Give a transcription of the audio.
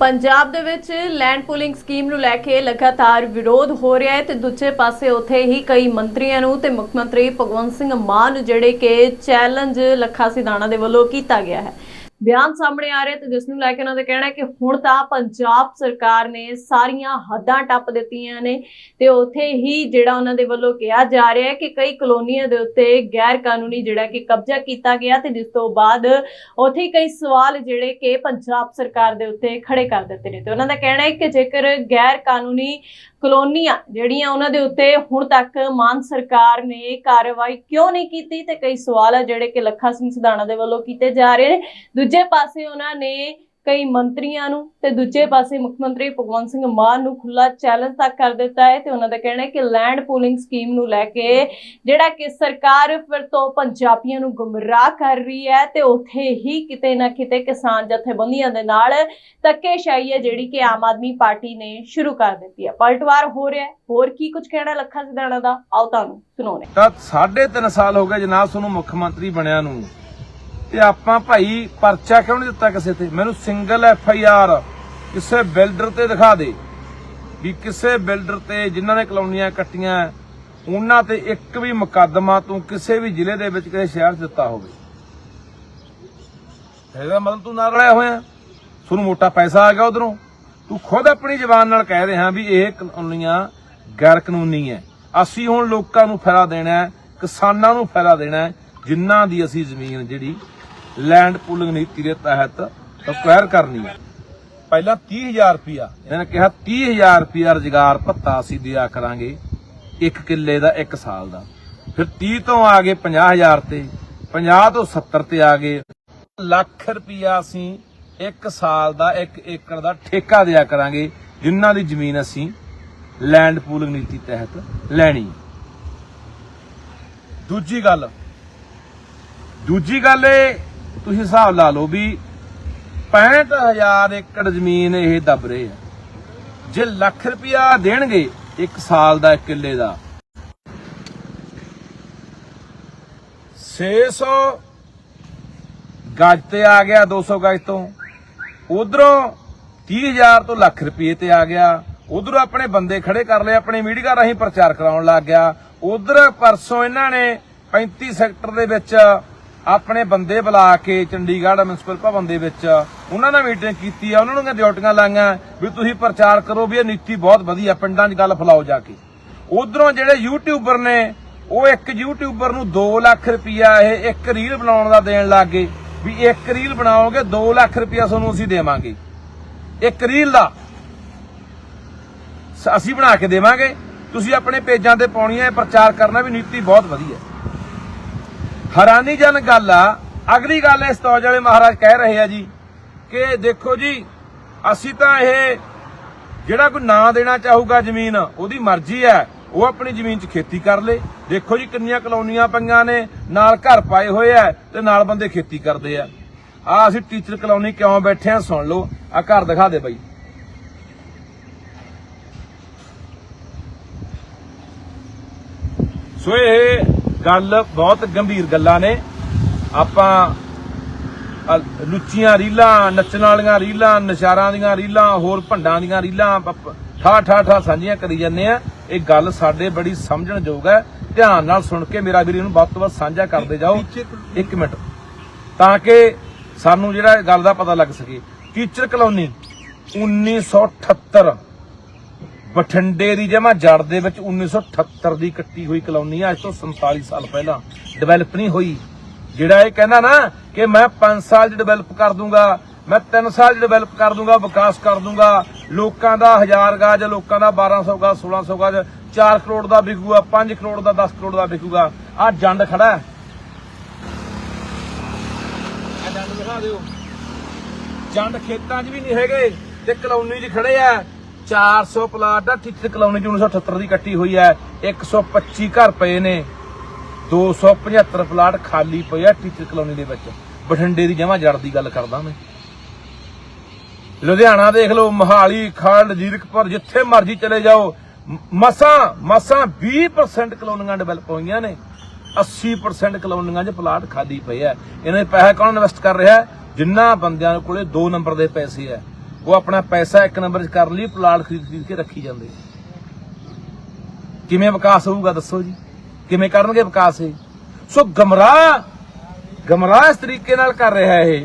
ਪੰਜਾਬ ਦੇ ਵਿੱਚ land pooling scheme ਨੂੰ ਲੈ ਕੇ ਲਗਾਤਾਰ ਵਿਰੋਧ ਹੋ ਰਿਹਾ ਹੈ ਤੇ ਦੂਜੇ ਪਾਸੇ ਉੱਥੇ ਹੀ ਕਈ ਮੰਤਰੀਆਂ ਨੂੰ ਤੇ ਮੁੱਖ ਮੰਤਰੀ ਭਗਵੰਤ ਸਿੰਘ ਮਾਨ ਜਿਹੜੇ ਕਿ ਚੈਲੰਜ ਲੱਖਾ ਸਿਧਾਣਾ ਦੇ ਵੱਲੋਂ ਕੀਤਾ ਗਿਆ ਹੈ। ਬਿਆਨ ਸਾਹਮਣੇ ਆ ਰਿਹਾ ਤੇ ਜਿਸ ਨੂੰ ਲੈ ਕੇ ਉਹਨਾਂ ਦਾ ਕਹਿਣਾ ਹੈ ਕਿ ਹੁਣ ਤਾਂ ਪੰਜਾਬ ਸਰਕਾਰ ਨੇ ਸਾਰੀਆਂ ਹੱਦਾਂ ਟੱਪ ਦਿੱਤੀਆਂ ਨੇ ਤੇ ਉੱਥੇ ਹੀ ਜਿਹੜਾ ਉਹਨਾਂ ਦੇ ਵੱਲੋਂ ਕਿਹਾ ਜਾ ਰਿਹਾ ਹੈ ਕਿ ਕਈ ਕਲੋਨੀਆਂ ਦੇ ਉੱਤੇ ਗੈਰ ਕਾਨੂੰਨੀ ਜਿਹੜਾ ਕਿ ਕਬਜ਼ਾ ਕੀਤਾ ਗਿਆ ਤੇ ਜਿਸ ਤੋਂ ਬਾਅਦ ਉੱਥੇ ਹੀ ਕਈ ਸਵਾਲ ਜਿਹੜੇ ਕਿ ਪੰਜਾਬ ਸਰਕਾਰ ਦੇ ਉੱਤੇ ਖੜੇ ਕਰ ਦਿੱਤੇ ਨੇ ਤੇ ਉਹਨਾਂ ਦਾ ਕਹਿਣਾ ਹੈ ਕਿ ਜੇਕਰ ਗੈਰ ਕਾਨੂੰਨੀ ਕਲੋਨੀਆਂ ਜਿਹੜੀਆਂ ਉਹਨਾਂ ਦੇ ਉੱਤੇ ਹੁਣ ਤੱਕ ਮਾਨ ਸਰਕਾਰ ਨੇ ਕਾਰਵਾਈ ਕਿਉਂ ਨਹੀਂ ਕੀਤੀ ਤੇ ਕਈ ਸਵਾਲ ਆ ਜਿਹੜੇ ਕਿ ਲੱਖਾ ਸਿੰਘ ਸਿਧਾਣਾ ਦੇ ਵੱਲੋਂ ਕੀਤੇ ਜਾ ਰਹੇ ਨੇ। ਦੂਜੇ ਪਾਸੇ ਉਹਨਾਂ ਨੇ ਕਈ ਮੰਤਰੀਆਂ ਨੂੰ ਤੇ ਦੂਜੇ ਪਾਸੇ ਮੁੱਖ ਮੰਤਰੀ ਭਗਵੰਤ ਸਿੰਘ ਮਾਨ ਨੂੰ ਖੁੱਲਾ ਚੈਲੰਜ ਤੱਕ ਕਰ ਦਿੱਤਾ ਹੈ ਤੇ ਉਹਨਾਂ ਦਾ ਕਹਿਣਾ ਹੈ ਕਿ ਲੈਂਡ ਪੂਲਿੰਗ ਸਕੀਮ ਨੂੰ ਲੈ ਕੇ ਜਿਹੜਾ ਕਿ ਸਰਕਾਰ ਫਿਰ ਤੋਂ ਪੰਜਾਬੀਆਂ ਨੂੰ ਗੁੰਮਰਾਹ ਕਰ ਰਹੀ ਹੈ ਤੇ ਉੱਥੇ ਹੀ ਕਿਤੇ ਨਾ ਕਿਤੇ ਕਿਸਾਨ ਜਥੇਬੰਦੀਆਂ ਦੇ ਨਾਲ ਧੱਕੇਸ਼ਾਹੀ ਹੈ ਜਿਹੜੀ ਕਿ ਆਮ ਆਦਮੀ ਪਾਰਟੀ ਨੇ ਸ਼ੁਰੂ ਕਰ ਦਿੱਤੀ ਹੈ। ਪਲਟਵਾਰ ਹੋ ਰਿਹਾ ਹੋਰ ਕੀ ਕੁਝ ਕਹਿਣਾ ਲੱਖਾ ਸਿਧਾਣਾ ਦਾ? ਆਓ ਤੁਹਾਨੂੰ ਸੁਣਾਉਣੇ ਤਾਂ ਸਾਢੇ ਤਿੰਨ ਸਾਲ ਹੋ ਗਏ ਜਨਾਬ ਤੁਹਾਨੂੰ ਮੁੱਖ ਮੰਤਰੀ ਬਣਿਆ ਨੂੰ। ਤੇ ਆਪਾਂ ਭਾਈ ਪਰਚਾ ਕਿਉਂ ਨਹੀਂ ਦਿੱਤਾ ਕਿਸੇ ਤੇ? ਮੈਨੂੰ ਸਿੰਗਲ ਐਫ ਆਈ ਆਰ ਕਿਸੇ ਬਿਲਡਰ ਤੇ ਦਿਖਾ ਦੇ। ਵੀ ਕਿਸੇ ਬਿਲਡਰ ਤੇ ਜਿਨ੍ਹਾਂ ਨੇ ਕਲੋਨੀਆਂ ਕੱਟੀਆਂ, ਉਹਨਾਂ ਤੇ ਇੱਕ ਵੀ ਮੁਕੱਦਮਾ ਤੂੰ ਕਿਸੇ ਵੀ ਜ਼ਿਲ੍ਹੇ ਦੇ ਵਿੱਚ ਕਿਸੇ ਸ਼ਹਿਰ 'ਚ ਦਿੱਤਾ ਹੋਵੇ। ਇਹਦਾ ਮਤਲਬ ਤੂੰ ਨਾਲ ਰਲਿਆ ਹੋਇਆ। ਤੁਹਾਨੂੰ ਮੋਟਾ ਪੈਸਾ ਆ ਗਿਆ ਉਧਰੋਂ। ਤੂੰ ਖੁਦ ਆਪਣੀ ਜ਼ਬਾਨ ਨਾਲ ਕਹਿ ਰਿਹਾ ਵੀ ਇਹ ਕਲੋਨੀਆਂ ਗੈਰ ਕਾਨੂੰਨੀ ਹੈ ਅਸੀਂ ਹੁਣ ਲੋਕਾਂ ਨੂੰ ਫਾਇਦਾ ਦੇਣਾ ਹੈ, ਕਿਸਾਨਾਂ ਨੂੰ ਫਾਇਦਾ ਦੇਣਾ ਹੈ, ਜਿਨ੍ਹਾਂ ਦੀ ਅਸੀਂ ਜ਼ਮੀਨ ਜਿਹੜੀ ਲੈਂਡ ਪੂਲਿੰਗ ਨੀਤੀ ਦੇ ਤਹਿਤ ਅਕਵਾਇਰ ਕਰਨੀ ਹੈ। ਪਹਿਲਾਂ 30000 ਰੁਪਿਆ ਇਹਨਾਂ ਨੇ ਕਿਹਾ 30000 ਰੁਪਿਆ ਰੁਜ਼ਗਾਰ ਭੱਤਾ ਅਸੀਂ ਦਿਆ ਕਰਾਂਗੇ, ਇੱਕ ਕਿੱਲੇ ਦਾ ਇੱਕ ਸਾਲ ਦਾ। ਫਿਰ 30 ਤੋਂ ਆ ਗਏ 50000 ਤੇ 50 ਤੋਂ 70 ਤੇ ਆ ਗਏ। ਲੱਖ ਰੁਪਿਆ ਅਸੀਂ ਇੱਕ ਸਾਲ ਦਾ, ਇੱਕ ਏਕੜ ਦਾ ਠੇਕਾ ਦਿਆ ਕਰਾਂਗੇ, ਜਿਨ੍ਹਾਂ ਦੀ ਜ਼ਮੀਨ ਅਸੀਂ ਲੈਂਡ ਪੂਲਿੰਗ ਨੀਤੀ ਤਹਿਤ ਲੈਣੀ ਦੂਜੀ ਗੱਲ ਦੂਜੀ ਗੱਲ ਇਹ ਤੁਸੀਂ ਹਿਸਾਬ ਲਾ ਲਓ ਵੀ 65000 ਏਕੜ ਜ਼ਮੀਨ ਇਹ ਦਬ ਰਹੇ ਆ। ਜੇ ਲੱਖ ਰੁਪਇਆ ਦੇਣਗੇ ਇੱਕ ਸਾਲ ਦਾ, ਇੱਕ ਕਿੱਲੇ ਦਾ। 600 ਗਜ ਤੇ ਆ ਗਿਆ 200 ਗਜ ਤੋਂ। ਉਧਰੋਂ 30000 ਤੋਂ ਲੱਖ ਰੁਪਏ ਤੇ ਆ ਗਿਆ। ਉਧਰੋਂ ਆਪਣੇ ਬੰਦੇ ਖੜੇ ਕਰ ਲਏ, ਆਪਣੇ ਮੀਡੀਆ ਰਾਹੀਂ ਪ੍ਰਚਾਰ ਕਰਾਉਣ ਲੱਗ ਗਿਆ। ਉਧਰ ਪਰਸੋਂ ਇਹਨਾਂ ਨੇ 35 ਸੈਕਟਰ ਦੇ ਵਿੱਚ ਆਪਣੇ ਬੰਦੇ ਬੁਲਾ ਕੇ ਚੰਡੀਗੜ੍ਹ ਮਿਊਨਿਸਪਲ ਭਵਨ ਦੇ ਵਿੱਚ ਉਹਨਾਂ ਨਾਲ ਮੀਟਿੰਗ ਕੀਤੀ ਆ, ਉਹਨਾਂ ਨੂੰ ਡਿਊਟੀਆਂ ਲਾਈਆਂ ਵੀ ਤੁਸੀਂ ਪ੍ਰਚਾਰ ਕਰੋ ਵੀ ਇਹ ਨੀਤੀ ਬਹੁਤ ਵਧੀਆ, ਪਿੰਡਾਂ 'ਚ ਗੱਲ ਫੈਲਾਓ ਜਾ ਕੇ। ਉਧਰੋਂ ਜਿਹੜੇ ਯੂਟਿਊਬਰ ਨੇ, ਉਹ ਇੱਕ ਯੂਟਿਊਬਰ ਨੂੰ 2 ਲੱਖ ਰੁਪਇਆ ਇਹ ਇੱਕ ਰੀਲ ਬਣਾਉਣ ਦਾ ਦੇਣ ਲੱਗ ਗਏ ਵੀ ਇੱਕ ਰੀਲ ਬਣਾਓਗੇ 2 ਲੱਖ ਰੁਪਇਆ ਤੁਹਾਨੂੰ ਅਸੀਂ ਦੇਵਾਂਗੇ। ਇੱਕ ਰੀਲ ਦਾ। ਅਸੀਂ ਬਣਾ ਕੇ ਦੇਵਾਂਗੇ। ਤੁਸੀਂ ਆਪਣੇ ਪੇਜਾਂ ਤੇ ਪਾਉਣੀ ਹੈ ਪ੍ਰਚਾਰ ਕਰਨਾ ਵੀ ਨੀਤੀ ਬਹੁਤ ਵਧੀਆ। ਹੈਰਾਨੀਜਨਕ ਗੱਲ ਆ। ਅਗਲੀ ਗੱਲ ਇਸ ਤੌਜ ਵਾਲੇ ਮਹਾਰਾਜ ਕਹਿ ਰਹੇ ਆ ਜੀ ਕਿ ਦੇਖੋ ਜੀ, ਅਸੀਂ ਤਾਂ ਇਹ ਜਿਹੜਾ ਕੋਈ ਨਾਂ ਦੇਣਾ ਚਾਹੂਗਾ ਜ਼ਮੀਨ, ਉਹਦੀ ਮਰਜ਼ੀ ਹੈ। ਉਹ ਆਪਣੀ ਜ਼ਮੀਨ 'ਚ ਖੇਤੀ ਕਰ ਲੇ। ਦੇਖੋ ਜੀ ਕਿੰਨੀਆਂ ਕਲੋਨੀਆਂ ਪਈਆਂ ਨੇ, ਨਾਲ ਘਰ ਪਾਏ ਹੋਏ ਆ ਤੇ ਨਾਲ ਬੰਦੇ ਖੇਤੀ ਕਰਦੇ ਆ। ਆ ਅਸੀਂ ਟੀਚਰ ਕਲੋਨੀ ਕਿਉਂ ਬੈਠੇ ਆ, ਸੁਣ ਲਓ। ਆ ਘਰ ਦਿਖਾ ਦੇ ਬਾਈ। ਸੋ ਇਹ ਗੱਲ ਬਹੁਤ ਗੰਭੀਰ ਗੱਲਾਂ ਨੇ। ਆਪਾਂ ਲੁੱਚੀਆਂ ਰੀਲਾਂ ਨੱਚਣ ਵਾਲੀਆਂ ਰੀਲਾਂ ਨਸ਼ਾਰਾਂ ਦੀਆਂ ਰੀਲਾਂ ਹੋਰ ਭੰਡਾਂ ਦੀਆਂ ਰੀਲਾਂ ਠਾ ਠਾ ਠਾ ਸਾਂਝੀਆਂ ਕਰੀ ਜਾਂਦੇ ਆ। ਇਹ ਗੱਲ ਸਾਡੇ ਬੜੀ ਸਮਝਣ ਯੋਗ ਹੈ। ਧਿਆਨ ਨਾਲ ਸੁਣ ਕੇ ਮੇਰਾ ਵੀਰ ਇਹਨੂੰ ਵੱਧ ਤੋਂ ਵੱਧ ਸਾਂਝਾ ਕਰਦੇ ਜਾਓ। ਇੱਕ ਮਿੰਟ। ਤਾਂ ਕਿ ਸਾਨੂੰ ਜਿਹੜਾ ਗੱਲ ਦਾ ਪਤਾ ਲੱਗ ਸਕੇ। ਟੀਚਰ ਕਲੋਨੀ 1978 ਬਠਿੰਡੇ ਦੀ ਜਮਾ ਜੜ ਦੇ ਵਿੱਚ 1978 ਦੀ ਕੱਟੀ ਹੋਈ ਕਲੋਨੀ ਆ, ਅੱਜ ਤੋਂ 47 ਸਾਲ ਪਹਿਲਾਂ ਡਿਵੈਲਪ ਨਹੀਂ ਹੋਈ। ਜਿਹੜਾ ਇਹ ਕਹਿੰਦਾ ਨਾ ਕਿ ਮੈਂ 5 ਸਾਲ 'ਚ ਡਿਵੈਲਪ ਕਰ ਦੂੰਗਾ, ਮੈਂ 3 ਸਾਲ 'ਚ ਡਿਵੈਲਪ ਕਰ ਦੂੰਗਾ, ਵਿਕਾਸ ਕਰ ਦੂੰਗਾ, ਲੋਕਾਂ ਦਾ 1000 ਗਾਜ, ਲੋਕਾਂ ਦਾ 1200 ਗਾਜ 1600 ਗਾਜ 4 ਕਰੋੜ ਦਾ ਵਿਕੂਗਾ 5 ਕਰੋੜ ਦਾ 10 ਕਰੋੜ ਦਾ ਵਿਕੂਗਾ ਆ ਜੰਡ ਖੜਾ ਹੈ। ਆ ਜੰਡ ਦਿਖਾ ਦਿਓ। ਜੰਡ ਖੇਤਾਂ 'ਚ ਵੀ ਨਹੀਂ ਹੈਗੇ ਤੇ ਕਲੋਨੀ 'ਚ ਖੜੇ ਆ। 400 ਪਲਾਟ ਆ ਟੀਚਰ ਕਲੋਨੀ 'ਚ 1978 ਦੀ ਕੱਟੀ ਹੋਈ ਹੈ। 125 ਘਰ ਪਏ ਨੇ। 275 ਪਲਾਟ ਖਾਲੀ ਪਏ ਆ ਟੀਚਰ ਕਲੋਨੀ ਦੇ ਵਿੱਚ। ਬਠਿੰਡੇ ਦੀ ਜਮਾ ਜੜ ਦੀ ਗੱਲ ਕਰਦਾ ਮੈਂ। ਲੁਧਿਆਣਾ ਦੇਖ ਲਓ, ਮੋਹਾਲੀ, ਖੰਡ, ਜੀਰਕਪੁਰ, ਜਿੱਥੇ ਮਰਜ਼ੀ ਚਲੇ ਜਾਓ। ਮਸਾਂ ਮਸਾਂ 20% ਕਲੋਨੀਆਂ ਡਿਵੈਲਪ ਹੋਈਆਂ ਨੇ। 80% ਕਲੋਨੀਆਂ 'ਚ ਪਲਾਟ ਖਾਲੀ ਪਏ ਆ। ਇਹਨਾਂ ਦੇ ਪੈਸਾ ਕੌਣ ਇਨਵੈਸਟ ਕਰ ਰਿਹਾ? ਹੈ? ਬੰਦਿਆਂ ਕੋਲੇ 2 ਨੰਬਰ ਦੇ ਪੈਸੇ ਆ। ਉਹ ਆਪਣਾ ਪੈਸਾ ਇੱਕ ਨੰਬਰ 'ਚ ਕਰ ਲਈ, ਪਲਾਟ ਖਰੀਦ ਖਰੀਦ ਕੇ ਰੱਖੀ ਜਾਂਦੇ। ਕਿਵੇਂ ਵਿਕਾਸ ਹੋਊਗਾ ਦੱਸੋ ਜੀ? ਕਿਵੇਂ ਕਰਨਗੇ ਵਿਕਾਸ ਇਹ? ਸੋ ਗਮਰਾਹ ਗਮਰਾਹ ਇਸ ਤਰੀਕੇ ਨਾਲ ਕਰ ਰਿਹਾ ਇਹ।